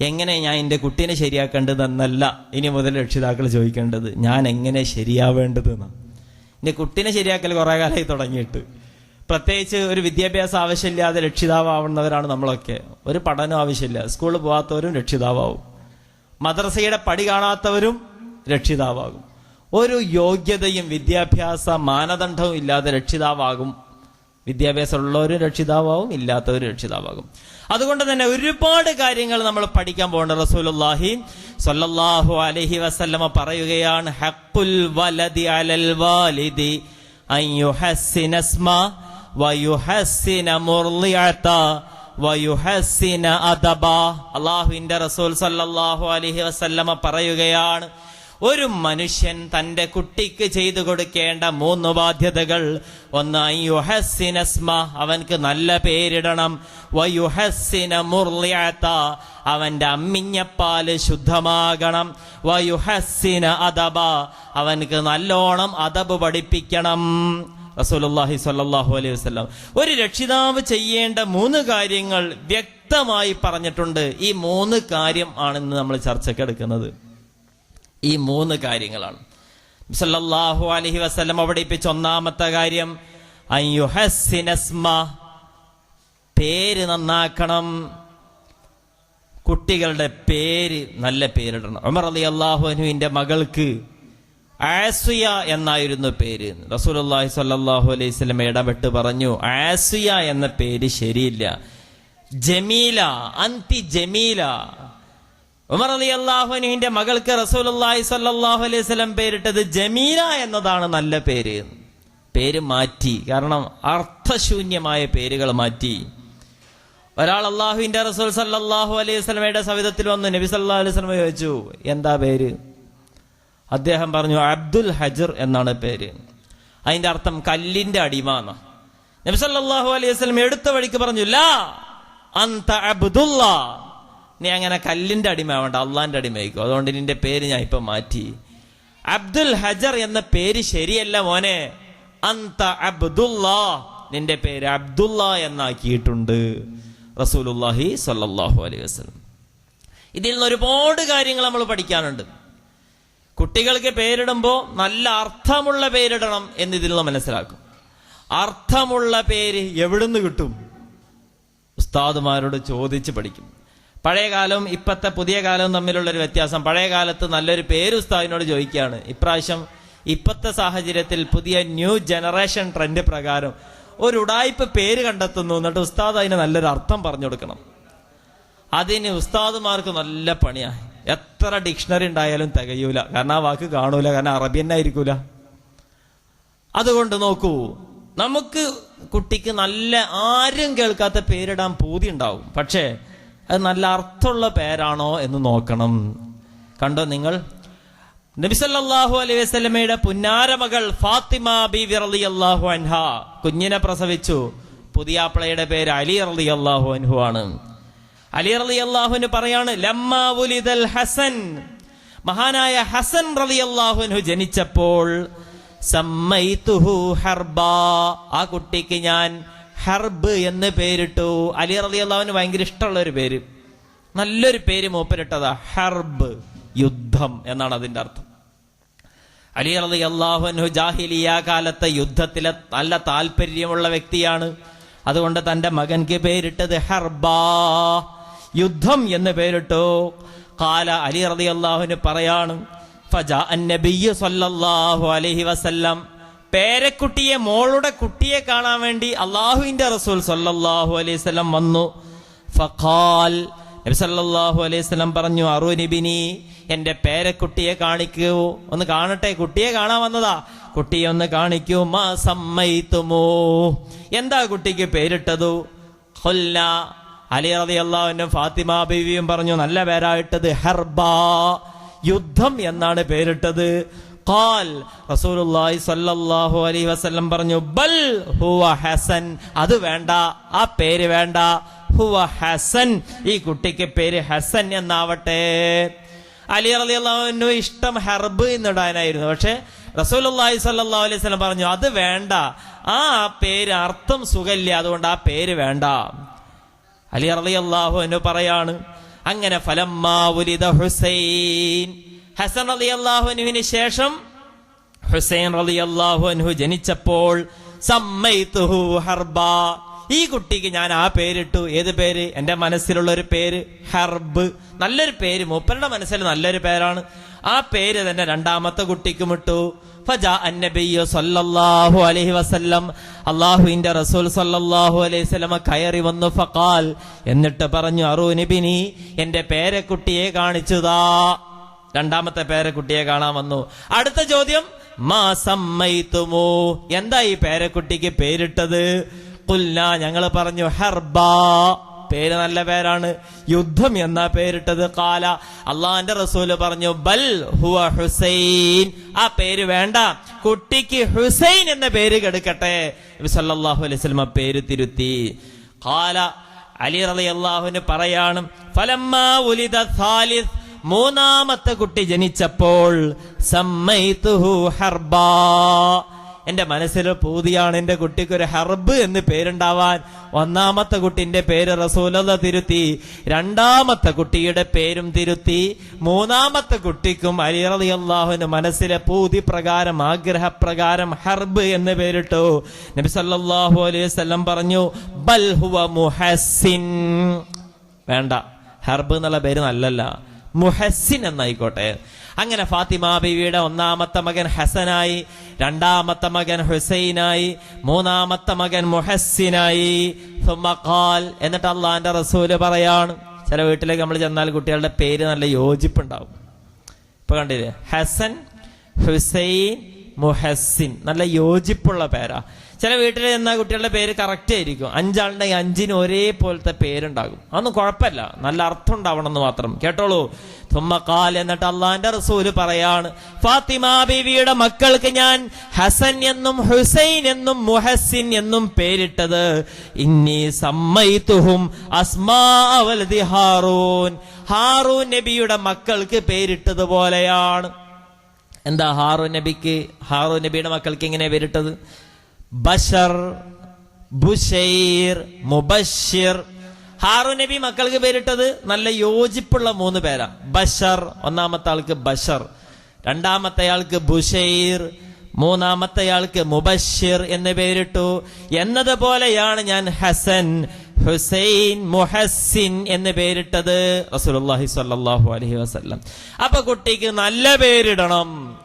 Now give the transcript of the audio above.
എങ്ങനെ ഞാൻ എന്റെ കുട്ടീനെ ശരിയാക്കേണ്ടതെന്നല്ല ഇനി മുതൽ രക്ഷിതാക്കൾ ചോദിക്കേണ്ടത്. ഞാൻ എങ്ങനെ ശരിയാവേണ്ടതെന്നാണ് എന്റെ കുട്ടീനെ ശരിയാക്കൽ കുറേ കാലമായി തുടങ്ങിയിട്ട്. പ്രത്യേകിച്ച് ഒരു വിദ്യാഭ്യാസം ആവശ്യമില്ലാതെ രക്ഷിതാവുന്നവരാണ് നമ്മളൊക്കെ. ഒരു പഠനം ആവശ്യമില്ല. സ്കൂളിൽ പോകാത്തവരും രക്ഷിതാവും മദ്രസയുടെ പടി കാണാത്തവരും രക്ഷിതാവാകും. ഒരു യോഗ്യതയും വിദ്യാഭ്യാസ മാനദണ്ഡവും ഇല്ലാതെ രക്ഷിതാവാകും വിദ്യാഭ്യാസം ഉള്ളവരും രക്ഷിതാവാകും ഇല്ലാത്തവരും രക്ഷിതാവാകും. അതുകൊണ്ട് തന്നെ ഒരുപാട് കാര്യങ്ങൾ നമ്മൾ പഠിക്കാൻ പോകേണ്ട റസൂലുള്ളാഹി സ്വല്ലല്ലാഹു അലഹി വസല്ലമ പറയുകയാണ് ഹഖുൽ വലദി അലൽ വാലിദി അള്ളാഹുവിന്റെ റസൂൽ സല്ലാഹു അലൈഹി വസല്ലമ പറയുകയാണ് ഒരു മനുഷ്യൻ തന്റെ കുട്ടിക്ക് ചെയ്തു കൊടുക്കേണ്ട മൂന്ന് ബാധ്യതകൾ. ഒന്ന് യുഹസിനസ്മ അവൻക്ക് നല്ല പേരിടണം. വയുഹസിന മുർലിയാത്ത അവന്റെ അമ്മിഞ്ഞപ്പാൽ ശുദ്ധമാകണം. വയുഹസിന അദബ അവൻക്ക് നല്ലോണം അദബ് പഠിപ്പിക്കണം. റസൂലുള്ളാഹി സ്വല്ലല്ലാഹു അലൈഹി വസല്ലം. ഒരു രക്ഷിതാവ് ചെയ്യേണ്ട മൂന്ന് കാര്യങ്ങൾ വ്യക്തമായി പറഞ്ഞിട്ടുണ്ട്. ഈ മൂന്ന് കാര്യം ആണെന്ന് നമ്മൾ ചർച്ചയ്ക്ക് എടുക്കുന്നത്. ഈ മൂന്ന് കാര്യങ്ങളാണ്. സല്ലല്ലാഹു അലൈഹി വസല്ലം പഠിപ്പിച്ച ഒന്നാമത്തെ കാര്യം പേര് നന്നാക്കണം. കുട്ടികളുടെ പേര് നല്ല പേരിടണം. ഉമർ അലി അള്ളാഹുനുവിന്റെ മകൾക്ക് ആസിയ എന്നായിരുന്നു പേര്. റസൂലുള്ളാഹി സല്ലാഹു അലൈഹി സ്വലം ഇടപെട്ട് പറഞ്ഞു ആസിയ എന്ന പേര് ശരിയില്ല. ജമീല അന്തി ജമീല ഉമർ അലി അള്ളാഹുനുവിന്റെ മകൾക്ക് റസൂലുള്ളാഹി സല്ലാഹു അലൈഹി സ്വലം പേരിട്ടത് ജമീല എന്നതാണ് നല്ല പേര്. പേര് മാറ്റി. കാരണം അർത്ഥശൂന്യമായ പേരുകൾ മാറ്റി. ഒരാൾ അള്ളാഹുവിന്റെ റസൂൽ സല്ലാഹു അലൈഹി സ്വലമയുടെ സവിധത്തിൽ വന്ന്. നബി സല്ലാ അലൈഹി സ്വലമ ചോദിച്ചു എന്താ പേര്? അദ്ദേഹം പറഞ്ഞു അബ്ദുൽ ഹജർ എന്നാണ് പേര്. അതിന്റെ അർത്ഥം കല്ലിന്റെ അടിമ എന്ന നബി സല്ലാഹു അലൈഹി സ്വലം എടുത്ത വഴിക്ക് പറഞ്ഞു ലാ അന്ത അബ്ദുല്ല നീ അങ്ങനെ കല്ലിന്റെ അടിമയാവണ്ട അള്ളാന്റെ അടിമയായിക്കോ. അതുകൊണ്ട് നിന്റെ പേര് ഞാൻ ഇപ്പൊ മാറ്റി. അബ്ദുൽ ഹജർ എന്ന പേര് ശരിയല്ല മോനെ. അന്ത അബ്ദുല്ലാ. നിന്റെ പേര് അബ്ദുല്ല എന്നാക്കിയിട്ടുണ്ട് റസൂലുല്ലാഹി സല്ലാഹു അലൈഹി വസ്ലം ഇതിൽ നിന്ന് ഒരുപാട് കാര്യങ്ങൾ നമ്മൾ പഠിക്കാനുണ്ട്. കുട്ടികൾക്ക് പേരിടുമ്പോൾ നല്ല അർത്ഥമുള്ള പേരിടണം എന്ന് ഇതിൽ നിന്ന് മനസ്സിലാക്കും. അർത്ഥമുള്ള പേര് എവിടുന്ന് കിട്ടും? ഉസ്താദുമാരോട് ചോദിച്ച് പഠിക്കും. പഴയ കാലവും ഇപ്പത്തെ പുതിയ കാലവും തമ്മിലുള്ളൊരു വ്യത്യാസം. പഴയ കാലത്ത് നല്ലൊരു പേര് ഉസ്താദിനോട് ചോദിക്കുകയാണ്. ഇപ്രാവശ്യം ഇപ്പത്തെ സാഹചര്യത്തിൽ പുതിയ ന്യൂ ജനറേഷൻ ട്രെൻഡ് പ്രകാരം ഒരു ഉടായ്പ പേര് കണ്ടെത്തുന്നു എന്നിട്ട് ഉസ്താദ് അതിന് നല്ലൊരു അർത്ഥം പറഞ്ഞു കൊടുക്കണം. അതിന് ഉസ്താദുമാർക്ക് നല്ല പണിയാണ് എത്ര ഡിക്ഷണറി ഉണ്ടായാലും തികയൂല. കാരണം ആ വാക്ക് കാണൂല. കാരണം അറബി തന്നെ ആയിരിക്കൂല. അതുകൊണ്ട് നോക്കൂ നമുക്ക് കുട്ടിക്ക് നല്ല ആരും കേൾക്കാത്ത പേരിടാൻ പൂതി ഉണ്ടാവും. പക്ഷേ അത് നല്ല അർത്ഥമുള്ള പേരാണോ എന്ന് നോക്കണം. കണ്ടോ നിങ്ങൾ? നബിസല്ലാഹു അലൈഹി വസല്ലമയുടെ പുന്നാരമകൾ ഫാത്തിമ ബി വിറലി അള്ളാഹു അൻഹ കുഞ്ഞിനെ പ്രസവിച്ചു. പുതിയാപ്പിളയുടെ പേര് അലി അറലി അള്ളാഹു അൻഹു ആണ് അലി അറലി അള്ളാഹുന് പറയാണ് ലമ്മ ഉലിദൽ ഹസൻ. മഹാനായ ഹസൻ റളിയല്ലാഹുവിനു ജനിച്ചപ്പോൾ സമ്മൈതുഹു ഹർബ. ആ കുട്ടിക്ക് ഞാൻ ഹർബ് എന്ന് പേരിട്ടു. അലി റളിയല്ലാഹുവിന് ഭയങ്കര ഇഷ്ടമുള്ള ഒരു പേര്. നല്ലൊരു പേര് മൂപ്പരിട്ടതാ. ഹർബ് യുദ്ധം എന്നാണ് അതിന്റെ അർത്ഥം. അലി റലി അള്ളാഹുനു ജാഹിലിയ കാലത്തെ യുദ്ധത്തിലെ നല്ല താല്പര്യമുള്ള വ്യക്തിയാണ്. അതുകൊണ്ട് തന്റെ മകൻക്ക് പേരിട്ടത് ഹർബാ യുദ്ധം എന്ന് പേരിട്ടു. കാല അലി റലി അള്ളാഹുന് പറയാണ് ഫജാ അന്നബിയ്യ് സല്ലല്ലാഹു അലൈഹി വസല്ലം. പേരക്കുട്ടിയെ മോളുടെ കുട്ടിയെ കാണാൻ വേണ്ടി അള്ളാഹുവിന്റെ റസൂൽ സല്ലാഹു അലൈഹി സ്വലം വന്നു. ഫഖാൽ നബി സല്ലാഹു അലൈഹി സ്വലം പറഞ്ഞു അറുനിബിനി എന്റെ പേരക്കുട്ടിയെ കാണിക്കൂ. ഒന്ന് കാണട്ടെ കുട്ടിയെ കാണാൻ വന്നതാ. കുട്ടിയെ ഒന്ന് കാണിക്കൂ മാ സമ്മയിത്തുമോ. എന്താ കുട്ടിക്ക് പേരിട്ടതു? കൊല്ല അലി റതി അള്ളാഹുവിനും ഫാത്തിമ ബീവിയും പറഞ്ഞു നല്ല പേരായിട്ടത് ഹർബ യുദ്ധം എന്നാണ് പേരിട്ടത്. ഖാൽ. റസൂലുള്ളാഹി സ്വല്ലല്ലാഹു അലൈഹി വസല്ലം പറഞ്ഞു ബൽ ഹുവ ഹസൻ. അത് വേണ്ട ആ പേര് വേണ്ട. ഹുവ ഹസൻ. ഈ കുട്ടിക്ക് പേര് ഹസൻ എന്നാവട്ടെ. അലി റളിയല്ലാഹുവിനു ഇഷ്ടം ഹർബ് എന്നിടാനായിരുന്നു. പക്ഷെ റസൂലുള്ളാഹി സ്വല്ലല്ലാഹു അലൈഹി വസല്ലം പറഞ്ഞു അത് വേണ്ട. ആ പേര് അർത്ഥം സുഖമില്ല അതുകൊണ്ട് ആ പേര് വേണ്ട. അലി റളിയല്ലാഹു അൻഹു പറയാണ് അങ്ങനെ ഫലം ഉലിദ ഹുസൈൻ. ഹസൻ അലി അള്ളാഹുനുവിന് ശേഷം ഹുസൈൻ അലി അള്ളാഹു അൻഹു ജനിച്ചപ്പോൾ ഹർബ. ഈ കുട്ടിക്ക് ഞാൻ ആ പേരിട്ടു. ഏത് പേര്? എന്റെ മനസ്സിലുള്ള ഒരു പേര് ഹർബ്. നല്ലൊരു പേര്. മൂപ്പരുടെ മനസ്സിൽ നല്ലൊരു പേരാണ്. ആ പേര് തന്നെ രണ്ടാമത്തെ കുട്ടിക്കും ഇട്ടു. അള്ളാഹുവിന്റെ റസൂൽ സല്ലല്ലാഹു അലൈഹി കയറി വന്നു. ഫഖാൽ എന്നിട്ട് പറഞ്ഞു അറൂനിബിനി എന്റെ പേരക്കുട്ടിയെ കാണിച്ചുതാ. രണ്ടാമത്തെ പേരക്കുട്ടിയെ കാണാൻ വന്നു. അടുത്ത ചോദ്യം മാ സമ്മൈത്തുമോ എന്താ ഈ പേരക്കുട്ടിക്ക് പേരിട്ടത്? കുല്ല ഞങ്ങൾ പറഞ്ഞു ഹർബ. പേര് നല്ല പേരാണ്. യുദ്ധം എന്നാ പേരിട്ടത്? കാല അള്ളാന്റെ റസൂൽ പറഞ്ഞു ബൽ ഹുവ ഹുസൈൻ. ആ പേര് വേണ്ട. കുട്ടിക്ക് ഹുസൈൻ എന്ന പേര് കെടുക്കട്ടെ. നബി സല്ലല്ലാഹു അലൈഹി വസല്ലമ പേര് തിരുത്തി. കാല അലി റളിയല്ലാഹുവിന് പറയാണ് ഫലമ്മ ഉലിദ സാലിസ് മൂന്നാമത്തെ കുട്ടി ജനിച്ചപ്പോൾ ഹർബാ. എന്റെ മനസ്സിൽ പൂതിയാണ് എന്റെ കുട്ടിക്ക് ഒരു ഹർബ് എന്ന് പേരുണ്ടാവാൻ. ഒന്നാമത്തെ കുട്ടിന്റെ പേര് റസൂലത തിരുത്തി. രണ്ടാമത്തെ കുട്ടിയുടെ പേരും തിരുത്തി. മൂന്നാമത്തെ കുട്ടിക്കും അലി അള്ളാഹുവിന് മനസ്സിലെ പൂതി പ്രകാരം ആഗ്രഹപ്രകാരം ഹർബ് എന്ന് പേരിട്ടു. നബി സല്ലല്ലാഹു അലൈഹി വസല്ലം പറഞ്ഞു ബൽ ഹുവ മുഹസ്സിൻ. വേണ്ട ഹർബ് എന്നുള്ള പേര് നല്ലല്ല. മുഹസ്സിൻ എന്നായിക്കോട്ടെ. അങ്ങനെ ഫാത്തിമ ബീവിയുടെ ഒന്നാമത്തെ മകൻ ഹസനായി രണ്ടാമത്തെ മകൻ ഹുസൈനായി മൂന്നാമത്തെ മകൻ മുഹസിനായി എന്നിട്ട് അള്ളാന്റെ റസൂൽ പറയാണ്. ചില വീട്ടിലേക്ക് നമ്മൾ ചെന്നാൽ കുട്ടികളുടെ പേര് നല്ല യോജിപ്പുണ്ടാവും. ഇപ്പൊ കണ്ടില്ലേ? ഹസൻ ഹുസൈൻ മുഹസ്സിൻ. നല്ല യോജിപ്പുള്ള പേരാ. ചില വീട്ടിൽ ചെന്നാൽ കുട്ടികളുടെ പേര് കറക്റ്റ് ആയിരിക്കും. അഞ്ചാളുടെ അഞ്ചിന് ഒരേപോലത്തെ പേരുണ്ടാകും. അതൊന്നും കുഴപ്പമില്ല. നല്ല അർത്ഥം ഉണ്ടാവണം എന്ന് മാത്രം. കേട്ടോളൂ. തുമ്മക്കാൽ എന്നിട്ട് അള്ളാന്റെ റസൂൽ പറയാണ് ഫാത്തിമ ബീവിയുടെ മക്കൾക്ക് ഞാൻ ഹസൻ എന്നും ഹുസൈൻ എന്നും മുഹസിൻ എന്നും പേരിട്ടത്. ഇന്നി സമ്മയിത്തുഹും അസ്മാ വലതി ഹാറൂൻ. ഹാറൂൻ നബിയുടെ മക്കൾക്ക് പേരിട്ടതുപോലെയാണ് എന്താ ഹാറു നബിക്ക് ഹാറു നബിയുടെ മക്കൾക്ക് ഇങ്ങനെ പേരിട്ടത്? ബഷർ ബുഷൈർ മുബഷിർ ഹാറു നബി മക്കൾക്ക് പേരിട്ടത് നല്ല യോജിപ്പുള്ള മൂന്ന് പേരാ. ബഷർ ഒന്നാമത്തെ ആൾക്ക് ബഷർ രണ്ടാമത്തെ ആൾക്ക് ബുഷൈർ മൂന്നാമത്തെ ആൾക്ക് മുബഷിർ എന്ന് പേരിട്ടു. എന്നതുപോലെയാണ് ഞാൻ ഹസൻ ഹുസൈൻ മുഹസിൻ എന്ന് പേരിട്ടത് റസൂലുള്ളാഹി സ്വല്ലല്ലാഹു അലൈഹി വസല്ലം. അപ്പൊ കുട്ടിക്ക് നല്ല പേരിടണം.